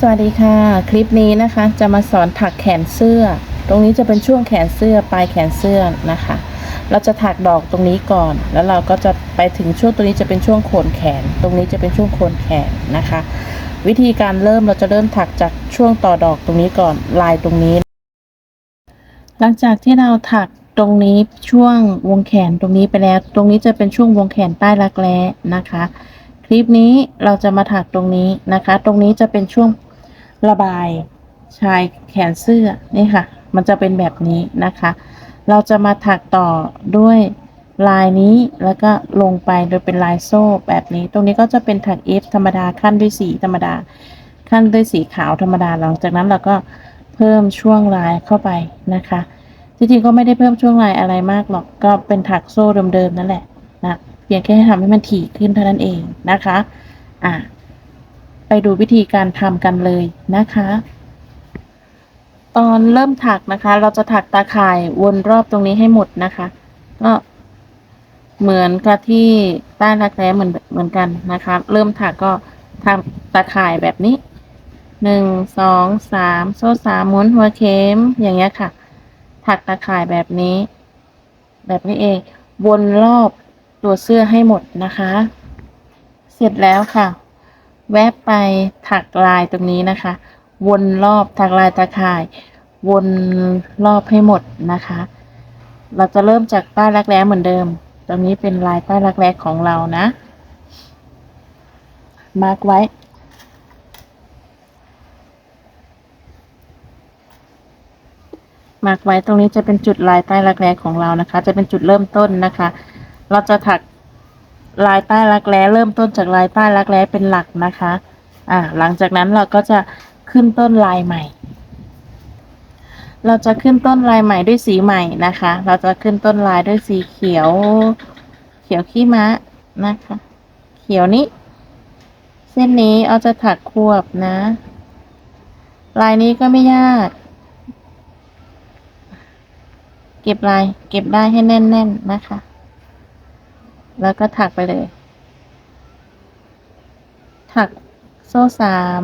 สวัสดีค่ะ คลิปนี้นะคะ จะมาสอนถักแขนเสื้อ ตรงนี้จะเป็นช่วงแขนเสื้อปลายแขนเสื้อนะคะ เราจะถักดอกตรงนี้ก่อน แล้วเราก็จะไปถึงช่วงตรงนี้จะเป็นช่วงโคนแขน ตรงนี้จะเป็นช่วงโคนแขนนะคะ วิธีการเริ่มเราจะเริ่มถักจากช่วงต่อดอกตรงนี้ก่อนลายตรงนี้ หลังจากที่เราถักตรงนี้ช่วงวงแขนตรงนี้ไปแล้ว ตรงนี้จะเป็นช่วงวงแขนใต้รักแร้นะคะ คลิปนี้เราจะมาถักตรงนี้นะคะ ตรงนี้จะเป็นช่วง ระบายชายแขนเสื้อนี่ค่ะ มันจะเป็นแบบนี้นะคะ เราจะมาถักต่อด้วยลายนี้แล้วก็ลงไปโดยเป็นลายโซ่แบบนี้ ตรงนี้ก็จะเป็นถัก F ธรรมดาขั้นด้วยสีธรรมดา ขั้นด้วยสีขาวธรรมดาหลังจากนั้นเราก็เพิ่มช่วงลายเข้าไปนะคะจริงๆก็ไม่ได้เพิ่มช่วงลายอะไรมากหรอกก็เป็นถักโซ่เดิมๆนั่นแหละนะเพียงแค่ทำให้มันถี่ขึ้นเท่านั้นเองนะคะ อะ ไปดูวิธีการทำกันเลยนะคะ ตอนเริ่มถักนะคะ เราจะถักตาข่ายวนรอบตรงนี้ให้หมดนะคะ ก็เหมือนกับที่ใต้รักแร้เหมือนเหมือนกันนะคะ เริ่มถักก็ทำตาข่ายแบบนี้หนึ่งสองสามโซ่สามหมุนหัวเข็มอย่างเงี้ยค่ะ ถักตาข่ายแบบนี้ แบบนี้เองวนรอบตัวเสื้อให้หมดนะคะ เสร็จแล้วค่ะ แวบไปถักลายตรงนี้นะคะ วนรอบถักลายตาข่าย วนรอบให้หมดนะคะ เราจะเริ่มจากใต้รักแร้เหมือนเดิม ตรงนี้เป็นลายใต้รักแร้ของเรานะ มาร์กไว้มาร์กไว้ตรงนี้จะเป็นจุดลายใต้รักแร้ของเรานะคะ จะเป็นจุดเริ่มต้นนะคะ เราจะถัก ลายใต้รักแร้เริ่มต้นจากลายใต้รักแร้เป็นหลักนะคะ อ่าหลังจากนั้นเราก็จะขึ้นต้นลายใหม่ เราจะขึ้นต้นลายใหม่ด้วยสีใหม่นะคะ เราจะขึ้นต้นลายด้วยสีเขียว เขียวขี้ม้านะคะ เขียวนี้ เส้นนี้เอาจะถักควบนะ ลายนี้ก็ไม่ยาก เก็บลายเก็บได้ให้แน่นๆนะคะ แล้วก็ถักไปเลย ถักโซ่สาม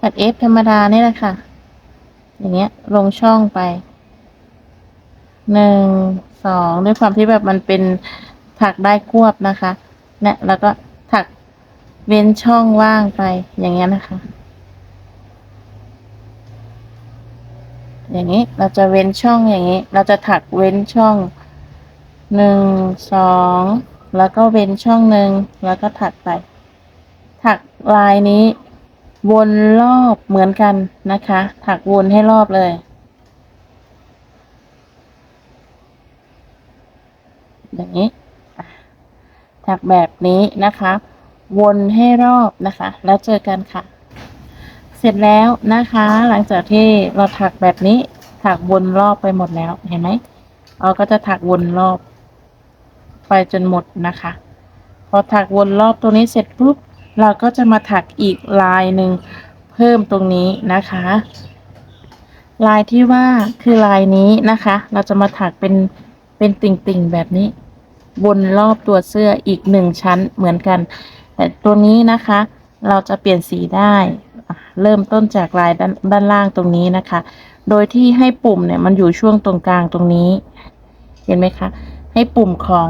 ถักเอฟธรรมดานี่แหละค่ะ อย่างเงี้ยลงช่องไปหนึ่งสองด้วยความที่แบบมันเป็นถักได้ควบนะคะเนี่ยแล้วก็ถักเว้นช่องว่างไปอย่างเงี้ยนะคะ อย่างนี้เราจะเว้นช่องอย่างนี้ เราจะถักเว้นช่อง หนึ่งสองแล้วก็เว้นช่องหนึ่งแล้วก็ถักไป ถักลายนี้ วนรอบเหมือนกันนะคะ ถักวนให้รอบเลยอย่างนี้ถักแบบนี้นะคะ วนให้รอบนะคะ แล้วเจอกันค่ะ เสร็จแล้วนะคะ หลังจากที่เราถักแบบนี้ ถักวนรอบไปหมดแล้วเห็นไหมเราก็จะถักวนรอบ ไปจนหมดนะคะ พอถักวนรอบตรงนี้เสร็จปุ๊บเราก็จะมาถักอีกลายหนึ่งเพิ่มตรงนี้นะคะ ลายที่ว่าคือลายนี้นะคะ เราจะมาถักเป็นเป็นติ่งๆแบบนี้ วนรอบตัวเสื้ออีกหนึ่งชั้นเหมือนกัน แต่ตัวนี้นะคะ เราจะเปลี่ยนสีได้ เริ่มต้นจากลายด้านด้านล่างตรงนี้นะคะ โดยที่ให้ปุ่มเนี่ยมันอยู่ช่วงตรงกลางตรงนี้ เห็นไหมคะ ให้ปุ่มของ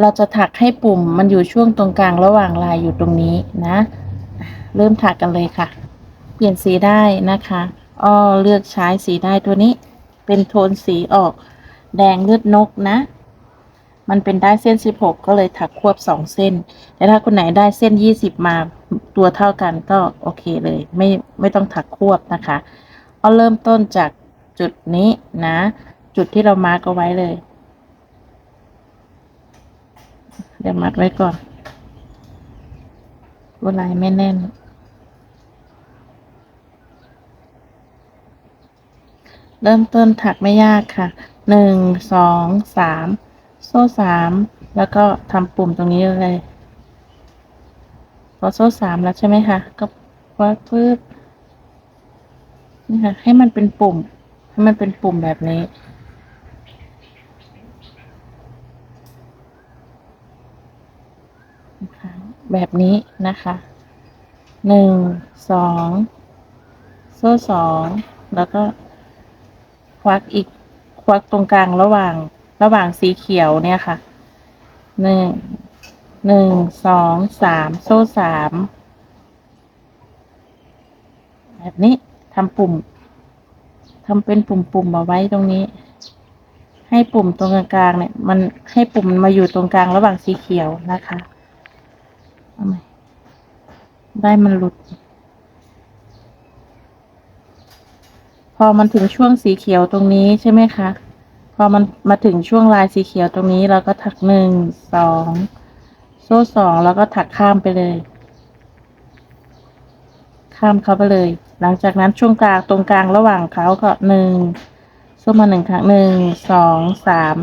เราจะถักให้ปุ่มมันอยู่ช่วงตรงกลางระหว่างลายอยู่ตรงนี้นะ เริ่มถักกันเลยค่ะ เปลี่ยนสีได้นะคะอ้อเลือกใช้สีได้ตัวนี้ เป็นโทนสีออก แดงเลือดนกนะ มันเป็นได้เส้น 16 ก็เลยถักควบ 2 เส้น แต่ถ้าคนไหนได้เส้น 20 มาตัวเท่ากันก็โอเคเลย ไม่ไม่ต้องถักควบนะคะเอเริ่มต้นจากจุดนี้นะ จุดที่เรามาร์กเอาไว้เลย เดี๋ยวมัดไว้ก่อนว่าลายไม่แน่น เริ่มต้นถักไม่ยากค่ะ หนึ่ง สอง สาม โซ่สาม แล้วก็ทำปุ่มตรงนี้เลย พอโซ่สามแล้วใช่ไหมคะ ก็วัดพืบนี่ค่ะ ให้มันเป็นปุ่ม ให้มันเป็นปุ่มแบบนี้ นะคะ แบบนี้นะคะหนึ่งสองโซ่สองแล้วก็ควักอีกควักตรงกลางระหว่างระหว่างสีเขียวเนี่ยค่ะหนึ่งหนึ่งสองสามโซ่สามแบบนี้ทำปุ่มทำเป็นปุ่มๆมาไว้ตรงนี้ ให้ปุ่มตรงกลางเนี่ย มันให้ปุ่มมาอยู่ตรงกลางระหว่างสีเขียวนะคะ เอาใหม่ได้มันหลุด พอมันถึงช่วงสีเขียวตรงนี้ใช่ไหมคะ พอมันมาถึงช่วงลายสีเขียวตรงนี้เราก็ถักหนึ่งสองโซ่สองแล้วก็ถักข้ามไปเลย ข้ามเขาไปเลย หลังจากนั้นช่วงกลางตรงกลางระหว่างเขาก็หนึ่งโซ่มาหนึ่งครั้งหนึ่งสองสาม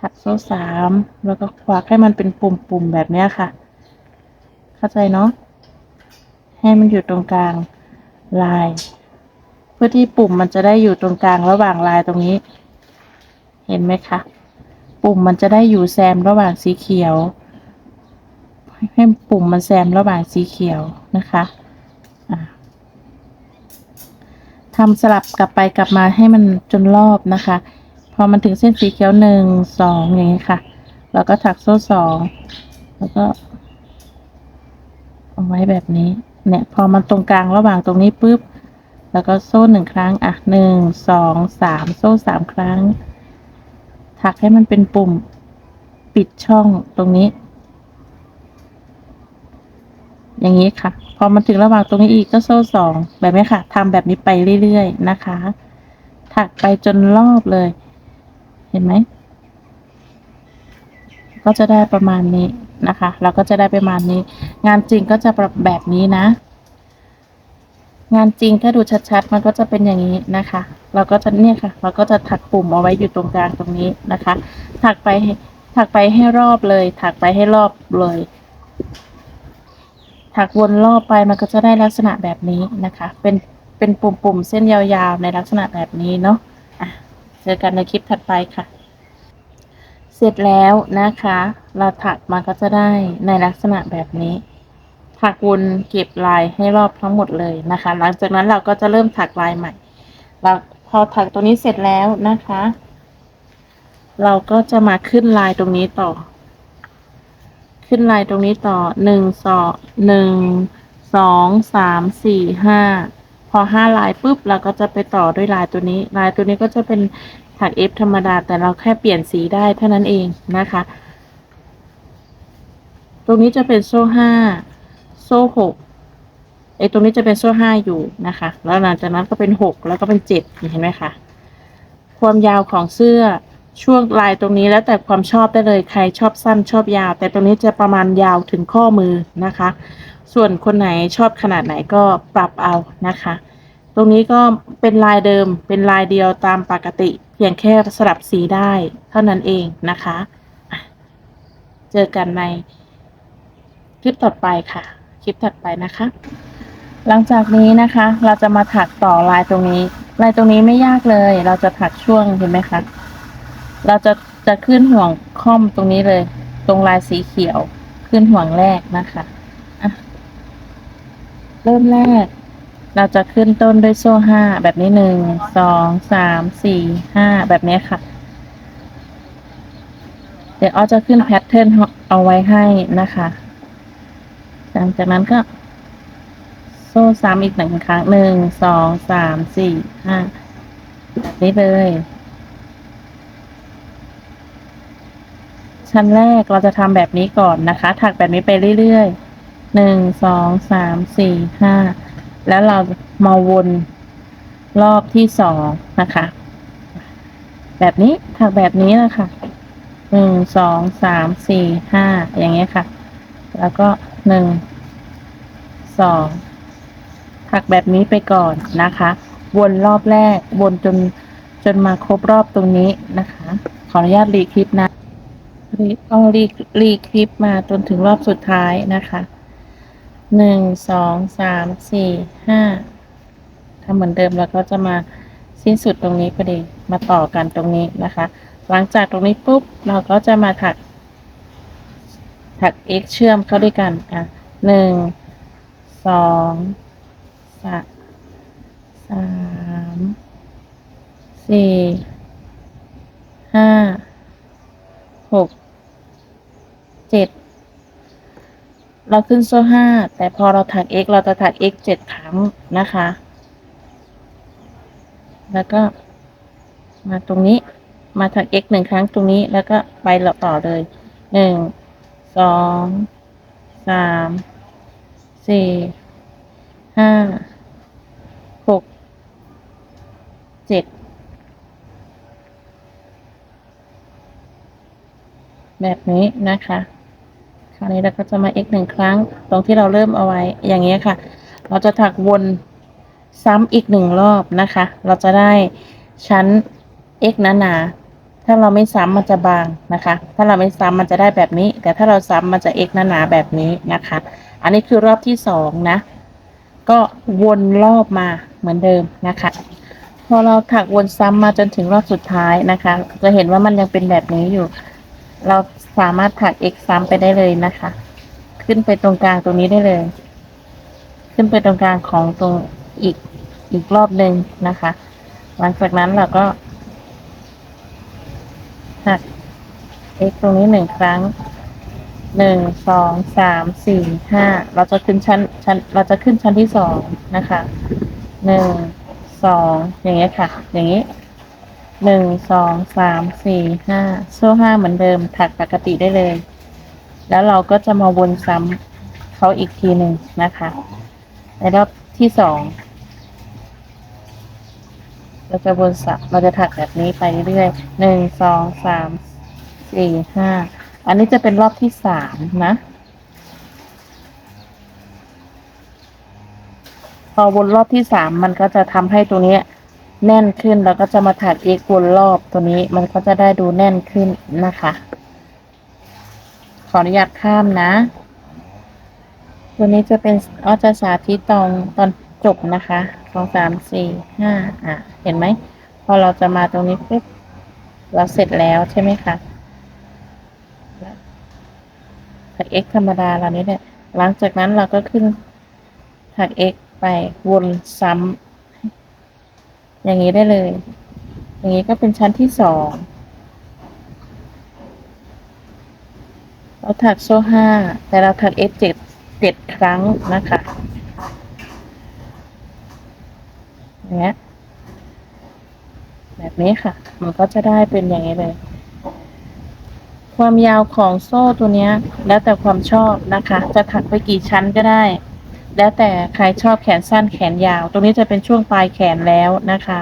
ถักโซ่สามแล้วก็ควักให้มันเป็นปุ่มๆแบบนี้ค่ะ เข้าใจเนาะให้มันอยู่ตรงกลางลาย เพื่อที่ปุ่มมันจะได้อยู่ตรงกลางระหว่างลายตรงนี้ เห็นไหมคะปุ่มมันจะได้อยู่แซมระหว่างสีเขียว ให้ปุ่มมันแซมระหว่างสีเขียวนะคะอะทำสลับกลับไปกลับมาให้มันจนรอบนะคะ พอมันถึงเส้นสีเขียวหนึ่งสองอย่างนี้ค่ะ แล้วก็ถักโซ่สองแล้วก็ เอาไว้แบบนี้เนี่ยพอมันตรงกลางระหว่างตรงนี้ปุ๊บ แล้วก็โซ่หนึ่งครั้งอะหนึ่งสองสามโซ่สามครั้ง ถักให้มันเป็นปุ่มปิดช่องตรงนี้ อย่างนี้ค่ะ พอมันถึงระหว่างตรงนี้อีกก็โซ่สองแบบนี้ค่ะทำแบบนี้ไปเรื่อยๆนะคะ ถักไปจนรอบเลย เห็นไหมก็จะได้ประมาณนี้ นะคะ เราก็จะได้ประมาณนี้ งานจริงก็จะแบบนี้นะ งานจริงถ้าดูชัดๆ มันก็จะเป็นอย่างนี้นะคะ เราก็จะเนี่ยค่ะ เราก็จะถักปุ่มเอาไว้อยู่ตรงกลางตรงนี้นะคะ ถักไปถักไปให้รอบเลย ถักไปให้รอบเลย ถักวนรอบไปมันก็จะได้ลักษณะแบบนี้นะคะ เป็นเป็นปุ่มๆเส้นยาวๆในลักษณะแบบนี้เนาะอะเจอกันในคลิปถัดไปค่ะ เสร็จแล้วนะคะ เราถักมันก็จะได้ในลักษณะแบบนี้ ถักวนเก็บลายให้รอบทั้งหมดเลยนะคะ หลังจากนั้นเราก็จะเริ่มถักลายใหม่เราพอถักตัวนี้เสร็จแล้วนะคะ เราก็จะมาขึ้นลายตรงนี้ต่อ ขึ้นลายตรงนี้ต่อหนึ่งสองหนึ่งสองสามสี่ห้าพอห้าลายปุ๊บเราก็จะไปต่อด้วยลายตัวนี้ ลายตัวนี้ก็จะเป็น ถักเอฟธรรมดา แต่เราแค่เปลี่ยนสีได้เท่านั้นเองนะคะ ตรงนี้จะเป็นโซ่ห้าโซ่หกไอตรงนี้จะเป็นโซ่ห้าอยู่นะคะ แล้วหลังจากนั้นก็เป็นหกแล้วก็เป็นเจ็ดเห็นไหมคะ ความยาวของเสื้อช่วงลายตรงนี้แล้วแต่ความชอบได้เลยใครชอบสั้นชอบยาว แต่ตรงนี้จะประมาณยาวถึงข้อมือนะคะ ส่วนคนไหนชอบขนาดไหนก็ปรับเอานะคะ ตรงนี้ก็เป็นลายเดิมเป็นลายเดียวตามปกติ พียงแค่สลับสีได้เท่านั้นเองนะคะ เจอกันในคลิปต่อไปค่ะ คลิปถัดไปนะคะ หลังจากนี้นะคะ เราจะมาถักต่อลายตรงนี้ ลายตรงนี้ไม่ยากเลย เราจะถักช่วงเห็นไหมคะ เราจะจะขึ้นห่วงค่อมตรงนี้เลย ตรงลายสีเขียว ขึ้นห่วงแรกนะคะะเริ่มแรก เราจะขึ้นต้นด้วยโซ่ห้าแบบนี้หนึ่งสองสามสี่ห้าแบบนี้ค่ะ เดี๋ยวอ้อจะขึ้นแพทเทิร์นเอาไว้ให้นะคะหลังจากนั้นก็โซ่ซ้ำอีกหนึ่งครั้งหนึ่งสองสามสี่ห้าแบบนี้เลย ชั้นแรกเราจะทำแบบนี้ก่อนนะคะ ถักแบบนี้ไปเรื่อยๆหนึ่งสองสามสี่ห้า แล้วเรามาวนรอบที่สองนะคะ แบบนี้ถักแบบนี้นะคะหนึ่งสองสามสี่ห้าอย่างเงี้ยค่ะ แล้วก็หนึ่งสองถักแบบนี้ไปก่อนนะคะ วนรอบแรกวนจนจนมาครบรอบตรงนี้นะคะ ขออนุญาตรีคลิปนะรีเอรีรีคลิปมาจนถึงรอบสุดท้ายนะคะ หนึ่งสองสามสี่ห้าทำเหมือนเดิมแล้วก็จะมาสิ้นสุดตรงนี้พอดีมาต่อกันตรงนี้นะคะ หลังจากตรงนี้ปุ๊บเราก็จะมาถัก ถัก x เชื่อมเข้าด้วยกันอะหนึ่งสองสสามสี่ห้าหกเจ็ด เราขึ้นโซ่ห้าแต่พอเราถัก x เราจะถัก x เจ็ดครั้งนะคะ แล้วก็มาตรงนี้มาถัก x หนึ่งครั้งตรงนี้แล้วก็ไปต่อเลยหนึ่งสองสามสี่ห้าหกเจ็ดแบบนี้นะคะ คราวนี้เราก็จะมา x หนึ่งครั้ง ตรงที่เราเริ่มเอาไว้ อย่างนี้ยค่ะ เราจะถักวนซ้ำอีกหนึ่งรอบนะคะ เราจะได้ชั้น x หนาๆถ้าเราไม่ซ้ำมันจะบางนะคะ ถ้าเราไม่ซ้ำมันจะได้แบบนี้ แต่ถ้าเราซ้ำมันจะ x หนาๆแบบนี้นะคะ อันนี้คือรอบที่สองนะ ก็วนรอบมาเหมือนเดิมนะคะ พอเราถักวนซ้ำมาจนถึงรอบสุดท้ายนะคะ จะเห็นว่ามันยังเป็นแบบนี้อยู่ เรา สามารถถัก x ซ้ำไปได้เลยนะคะ ขึ้นไปตรงกลางตรงนี้ได้เลย ขึ้นไปตรงกลางของตรงอีกอีกรอบหนึ่งนะคะ หลังจากนั้นเราก็ถัก x ตรงนี้หนึ่งครั้งหนึ่งสองสามสี่ห้าเราจะขึ้นชั้นชั้น เราจะขึ้นชั้นที่สองนะคะหนึ่งสองอย่างเงี้ยค่ะ อย่างงี้ หนึ่งสองสามสี่ห้าโซ่ห้าเหมือนเดิมถักปกติได้เลย แล้วเราก็จะมาวนซ้ำเขาอีกทีหนึ่งนะคะ ในรอบที่สองเราจะวนสับเราจะถักแบบนี้ไปเรื่อยๆหนึ่งสองสามสี่ห้าอันนี้จะเป็นรอบที่สามนะ พอวนรอบที่สามมันก็จะทำให้ตัวนี้ แน่นขึ้นแล้วก็จะมาถักอีกวนรอบตัวนี้มันก็จะได้ดูแน่นขึ้นนะคะ ขออนุญาตข้ามนะ ตัวนี้จะเป็นอ้อจะสาธิตตอนตอนจบนะคะสองสามสี่ห้าอะ เห็นไหมพอเราจะมาตรงนี้ปุ๊บเราเสร็จแล้วใช่ไหมคะถัก x ธรรมดาเรานี้เนี่ยหลังจากนั้นเราก็ขึ้นถัก x ไปวนซ้ำ อย่างนี้ได้เลย อย่างนี้ก็เป็นชั้นที่สองเราถักโซ่ห้าแต่เราถัก x เจ็ดเจ็ดครั้งนะคะอย่างเงี้ยแบบนี้ค่ะ มันก็จะได้เป็นอย่างนี้เลย ความยาวของโซ่ตัวเนี้ยแล้วแต่ความชอบนะคะ จะถักไปกี่ชั้นก็ได้ แล้วแต่ใครชอบแขนสั้นแขนยาว ตรงนี้จะเป็นช่วงปลายแขนแล้วนะคะ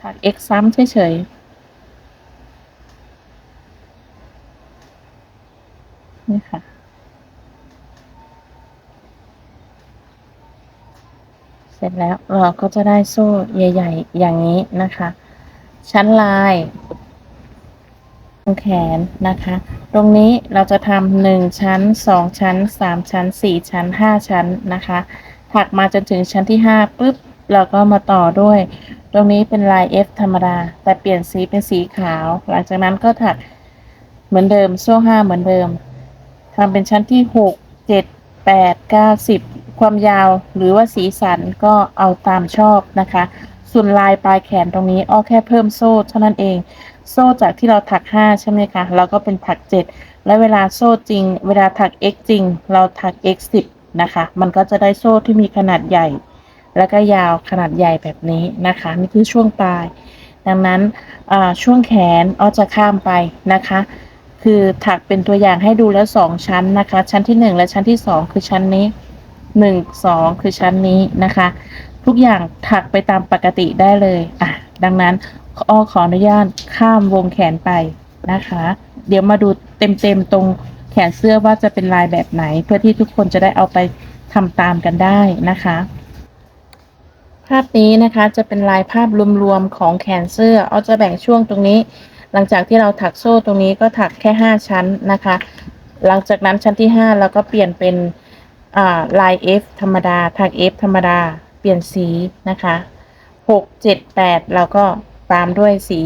ถัก x ซ้ำเฉยๆ นี่ค่ะ เสร็จแล้วเราก็จะได้โซ่ใหญ่ ๆ อย่างนี้นะคะ ชั้นลาย งแขนนะคะ ตรงนี้เราจะทำหนึ่งชั้นสองชั้นสามชั้นสี่ชั้นห้าชั้นนะคะถักมาจนถึงชั้นที่ห้าปุ๊บเราก็มาต่อด้วย ตรงนี้เป็นลาย F ธรรมดา แต่เปลี่ยนสีเป็นสีขาว หลังจากนั้นก็ถักเหมือนเดิมโซ่ห้าเหมือนเดิมทำเป็นชั้นที่หกเจ็ดแปดเก้าสิบความยาวหรือว่าสีสันก็เอาตามชอบนะคะ ส่วนลายปลายแขนตรงนี้อ้อแค่เพิ่มโซ่เท่านั้นเอง โซ่จากที่เราถัก 5 ใช่ไหมคะ เราก็เป็นถัก 7 และเวลาโซ่จริง เวลาถัก x จริง เราถัก x 10นะคะ มันก็จะได้โซ่ที่มีขนาดใหญ่ แล้วก็ยาวขนาดใหญ่แบบนี้นะคะ นี่คือช่วงปลาย ดังนั้นช่วงแขนอ้อจะข้ามไปนะคะ คือถักเป็นตัวอย่างให้ดูแล้วสองชั้นนะคะ ชั้นที่หนึ่งและชั้นที่สองคือชั้นนี้หนึ่งสองคือชั้นนี้นะคะ ทุกอย่างถักไปตามปกติได้เลยอะดังนั้น อ้อขออนุญาตข้ามวงแขนไปนะคะ เดี๋ยวมาดูเต็มๆตรงแขนเสื้อว่าจะเป็นลายแบบไหน เพื่อที่ทุกคนจะได้เอาไปทำตามกันได้นะคะ ภาพนี้นะคะจะเป็นลายภาพรวมๆของแขนเสื้อเอ้อจะแบ่งช่วงตรงนี้ หลังจากที่เราถักโซ่ตรงนี้ก็ถักแค่ 5 ชั้นนะคะ หลังจากนั้นชั้นที่ 5 เราก็เปลี่ยนเป็นลาย F ธรรมดาถัก F ธรรมดา เปลี่ยนสีนะคะหกเจ็ดแปดเราก็ ตามด้วยสี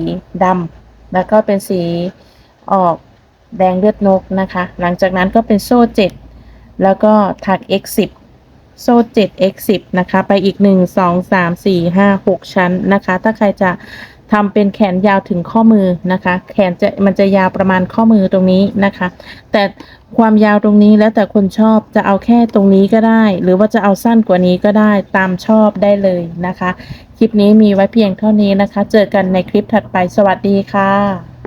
ดำแล้วก็เป็นสีออกแดงเลือดนกนะคะ หลังจากนั้นก็เป็นโซ่ 7 แล้วก็ถัก x 10 โซ่ 7 x 10 นะคะ ไปอีก 1 2 3 4 5 6 ชั้นนะคะ ถ้าใครจะ ทำเป็นแขนยาวถึงข้อมือนะคะ แขนจะมันจะยาวประมาณข้อมือตรงนี้นะคะ แต่ความยาวตรงนี้แล้วแต่คนชอบจะเอาแค่ตรงนี้ก็ได้ หรือว่าจะเอาสั้นกว่านี้ก็ได้ตามชอบได้เลยนะคะ คลิปนี้มีไว้เพียงเท่านี้นะคะ เจอกันในคลิปถัดไปสวัสดีค่ะ